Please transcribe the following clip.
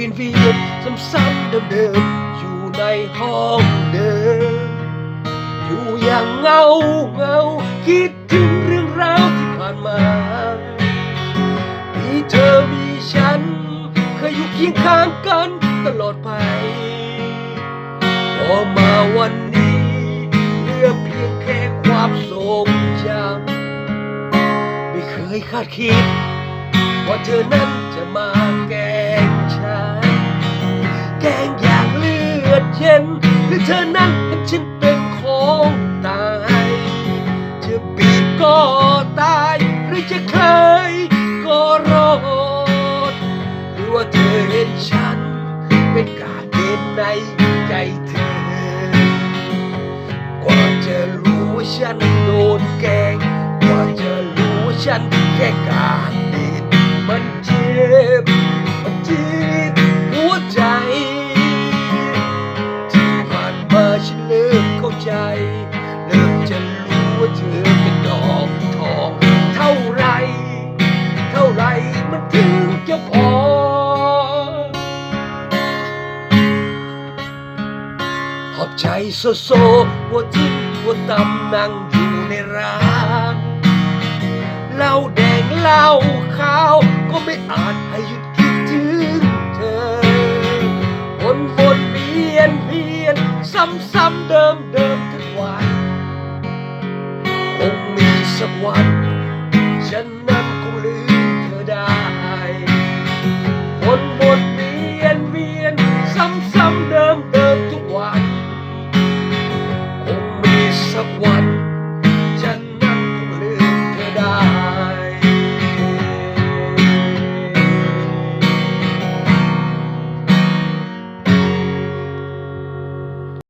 วียนเวียนซ้ำๆเดิมๆอยู่ในห้องเดิม อยู่อย่างเงาเงาคิดถึงเรื่องราวที่ผ่านมา มีเธอมีฉัน เคยอยู่เคียงข้างกันตลอดไปพอมาวันนี้เหลือเพียงแค่ความทรงจำไม่เคยคาดคิด ว่าเธอนั้นจะมาแกงฉัน แกงอย่างเลือดเย็นหรือเธอนั้นเห็นฉันเป็นของตายจะบีบก็ตายหรือจะเคยก็รอดหรือว่าเธอเห็นฉัน เป็นกาเกณฑ์ในใจเธอกว่าจะรู้ว่าฉันโดนแกงกว่าจะรู้ว่าฉันแค่กาเด็น มันเจ็บ มันจีดหัวใจ ที่ผ่านมาฉันเริ่มเข้าใจเริ่มจะรู้ว่าเธอเป็นดอกทอง เท่าไร เท่าไรมันถึงจะพอขอบใจโซโซหัวทิ่มหัวตำนั่งอยู่ในร้านเหล้าแดง ล้าขาวก็ไม่อาจให้หยุดคิดถึงเธอวนวนเวียนเวียน ซ้ำซ้ำเดิมเดิมทุกวันคงมีสักวัน ฉันนั้นคงลืมเธอได้วนวนเวียนเวียน ซ้ำซ้ำเดิมเดิมทุกวัน คงมีสักวัน